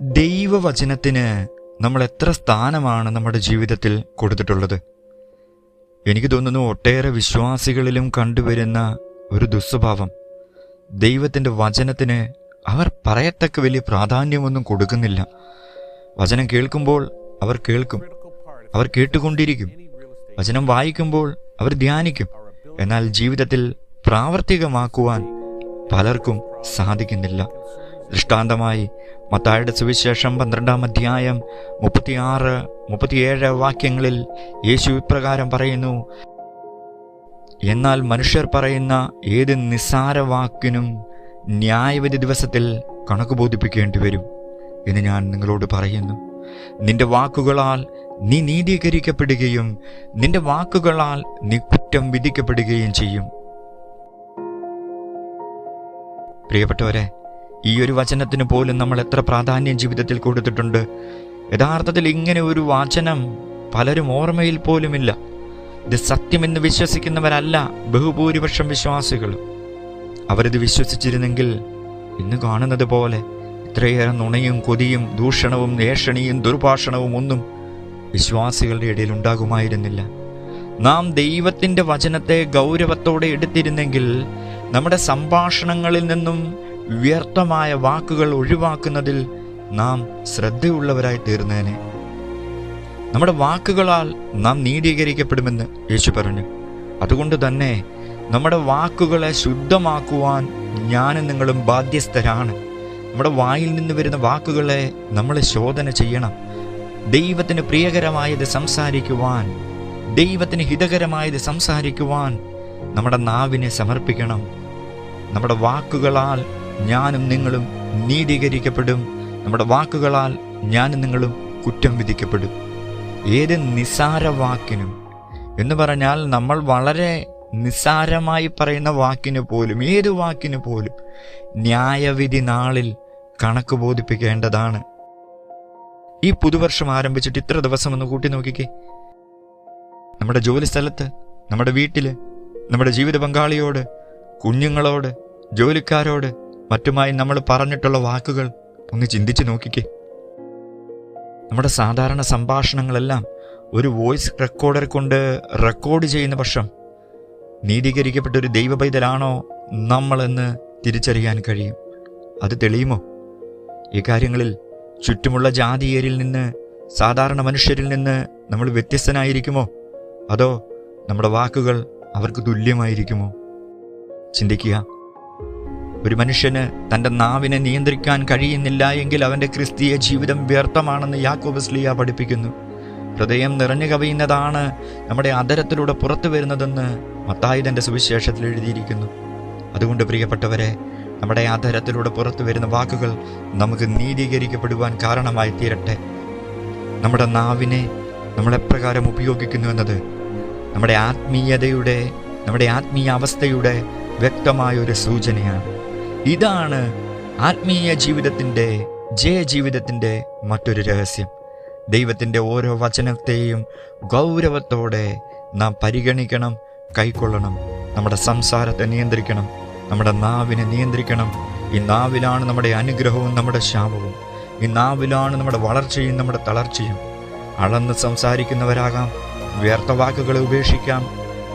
ദൈവവചനത്തിന് നമ്മൾ എത്ര സ്ഥാനമാണ് നമ്മുടെ ജീവിതത്തിൽ കൊടുത്തിട്ടുള്ളത്? എനിക്ക് തോന്നുന്നു ഒട്ടേറെ വിശ്വാസികളിലും കണ്ടുവരുന്ന ഒരു ദുസ്വഭാവം. ദൈവത്തിന്റെ വചനത്തിന് അവർ പറയത്തക്ക വലിയ പ്രാധാന്യമൊന്നും കൊടുക്കുന്നില്ല. വചനം കേൾക്കുമ്പോൾ അവർ കേൾക്കും. അവർ കേട്ടുകൊണ്ടിരിക്കും. വചനം വായിക്കുമ്പോൾ അവർ ധ്യാനിക്കും. എന്നാൽ ജീവിതത്തിൽ പ്രാവർത്തികമാക്കുവാൻ പലർക്കും സാധിക്കുന്നില്ല. ദൃഷ്ടാന്തമായി മത്തായുടെ സുവിശേഷം പന്ത്രണ്ടാം അധ്യായം മുപ്പത്തിയാറ് മുപ്പത്തിയേഴ് വാക്യങ്ങളിൽ യേശു ഇപ്രകാരം പറയുന്നു എന്നാൽ മനുഷ്യർ പറയുന്ന ഏത് നിസ്സാര വാക്കിനും ന്യായവിധി ദിവസത്തിൽ കണക്ക് ബോധിപ്പിക്കേണ്ടി വരും എന്ന് ഞാൻ നിങ്ങളോട് പറയുന്നു. നിന്റെ വാക്കുകളാൽ നീ നീതീകരിക്കപ്പെടുകയും നിന്റെ വാക്കുകളാൽ നീ കുറ്റം വിധിക്കപ്പെടുകയും ചെയ്യും. പ്രിയപ്പെട്ടവരെ ഈ ഒരു വചനത്തിന് പോലും നമ്മൾ എത്ര പ്രാധാന്യം ജീവിതത്തിൽ കൊടുത്തിട്ടുണ്ട്. യഥാർത്ഥത്തിൽ ഇങ്ങനെ ഒരു വാചനം പലരും ഓർമ്മയിൽ പോലുമില്ല. ഇത് സത്യമെന്ന് വിശ്വസിക്കുന്നവരല്ല ബഹുഭൂരിപക്ഷം വിശ്വാസികൾ അവരിത് വിശ്വസിച്ചിരുന്നെങ്കിൽ ഇന്ന് കാണുന്നത് പോലെ ഇത്രയേറെ നുണയും കൊതിയും ദൂഷണവും ഏഷണിയും ദുർഭാഷണവും ഒന്നും വിശ്വാസികളുടെ ഇടയിൽ ഉണ്ടാകുമായിരുന്നില്ല. നാം ദൈവത്തിന്റെ വചനത്തെ ഗൗരവത്തോടെ എടുത്തിരുന്നെങ്കിൽ നമ്മുടെ സംഭാഷണങ്ങളിൽ നിന്നും വ്യർത്ഥമായ വാക്കുകൾ ഒഴിവാക്കുന്നതിൽ നാം ശ്രദ്ധയുള്ളവരായി തീർന്നേനെ. നമ്മുടെ വാക്കുകളാൽ നാം നീതീകരിക്കപ്പെടുമെന്ന് യേശു പറഞ്ഞു. അതുകൊണ്ട് തന്നെ നമ്മുടെ വാക്കുകളെ ശുദ്ധമാക്കുവാൻ ഞാനും നിങ്ങളും ബാധ്യസ്ഥരാണ്. നമ്മുടെ വായിൽ നിന്ന് വരുന്ന വാക്കുകളെ നമ്മൾ ശോധന ചെയ്യണം. ദൈവത്തിന് പ്രിയകരമായത് സംസാരിക്കുവാൻ ദൈവത്തിന് ഹിതകരമായത് സംസാരിക്കുവാൻ നമ്മുടെ നാവിനെ സമർപ്പിക്കണം. നമ്മുടെ വാക്കുകളാൽ ഞാനും നിങ്ങളും നീതീകരിക്കപ്പെടും. നമ്മുടെ വാക്കുകളാൽ ഞാനും നിങ്ങളും കുറ്റം വിധിക്കപ്പെടും. ഏത് നിസാര വാക്കിനും എന്ന് പറഞ്ഞാൽ നമ്മൾ വളരെ നിസാരമായി പറയുന്ന വാക്കിന് പോലും ഏത് വാക്കിന് പോലും ന്യായവിധി നാളിൽ കണക്ക് ബോധിപ്പിക്കേണ്ടതാണ്. ഈ പുതുവർഷം ആരംഭിച്ചിട്ട് ഇത്ര ദിവസം ഒന്ന് കൂട്ടി നോക്കിക്കേ. നമ്മുടെ ജോലി സ്ഥലത്ത് നമ്മുടെ വീട്ടിൽ നമ്മുടെ ജീവിത പങ്കാളിയോട് കുഞ്ഞുങ്ങളോട് ജോലിക്കാരോട് മറ്റുമായി നമ്മൾ പറഞ്ഞിട്ടുള്ള വാക്കുകൾ ഒന്ന് ചിന്തിച്ചു നോക്കിക്കേ. നമ്മുടെ സാധാരണ സംഭാഷണങ്ങളെല്ലാം ഒരു വോയിസ് റെക്കോർഡർ കൊണ്ട് റെക്കോർഡ് ചെയ്യുന്ന പക്ഷം നീതീകരിക്കപ്പെട്ട ഒരു ദൈവപൈതലാണോ നമ്മളെന്ന് തിരിച്ചറിയാൻ കഴിയും. അത് തെളിയുമോ? ഈ കാര്യങ്ങളിൽ ചുറ്റുമുള്ള ജാതീയരിൽ നിന്ന് സാധാരണ മനുഷ്യരിൽ നിന്ന് നമ്മൾ വ്യത്യസ്തനായിരിക്കുമോ? അതോ നമ്മുടെ വാക്കുകൾ അവർക്ക് തുല്യമായിരിക്കുമോ? ചിന്തിക്കുക. ഒരു മനുഷ്യന് തന്റെ നാവിനെ നിയന്ത്രിക്കാൻ കഴിയുന്നില്ല എങ്കിൽ അവന്റെ ക്രിസ്തീയ ജീവിതം വ്യർത്ഥമാണെന്ന് യാക്കോബസ്ലിയ പഠിപ്പിക്കുന്നു. ഹൃദയം നിറഞ്ഞു കവിയുന്നതാണ് നമ്മുടെ അദരത്തിലൂടെ പുറത്തു വരുന്നതെന്ന് മത്തായി തന്റെ സുവിശേഷത്തിൽ എഴുതിയിരിക്കുന്നു. അതുകൊണ്ട് പ്രിയപ്പെട്ടവരെ നമ്മുടെ ആധാരത്തിലൂടെ പുറത്തു വരുന്ന വാക്കുകൾ നമുക്ക് നീതീകരിക്കപ്പെടുവാൻ കാരണമായി തീരട്ടെ. നമ്മുടെ നാവിനെ നമ്മളെപ്രകാരം ഉപയോഗിക്കുന്നു എന്നത് നമ്മുടെ ആത്മീയതയുടെ നമ്മുടെ ആത്മീയ അവസ്ഥയുടെ വ്യക്തമായ ഒരു സൂചനയാണ്. ഇതാണ് ആത്മീയ ജീവിതത്തിന്റെ ജയജീവിതത്തിന്റെ മറ്റൊരു രഹസ്യം. ദൈവത്തിന്റെ ഓരോ വചനത്തെയും ഗൗരവത്തോടെ നാം പരിഗണിക്കണം കൈക്കൊള്ളണം നമ്മുടെ സംസാരത്തെ നിയന്ത്രിക്കണം നമ്മുടെ നാവിനെ നിയന്ത്രിക്കണം. ഈ നാവിലാണ് നമ്മുടെ അനുഗ്രഹവും നമ്മുടെ ശാപവും. ഈ നാവിലാണ് നമ്മുടെ വളർച്ചയും നമ്മുടെ തളർച്ചയും. അളന്ന് സംസാരിക്കുന്നവരാകാം വ്യർത്ഥ വാക്കുകളെ ഉപേക്ഷിക്കാം.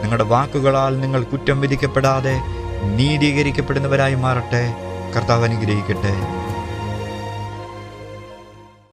നിങ്ങളുടെ വാക്കുകളാൽ നിങ്ങൾ കുറ്റം വിധിക്കപ്പെടാതെ നീതീകരിക്കപ്പെടുന്നവരായി മാറട്ടെ. കർത്താവ് അനുഗ്രഹിക്കട്ടെ.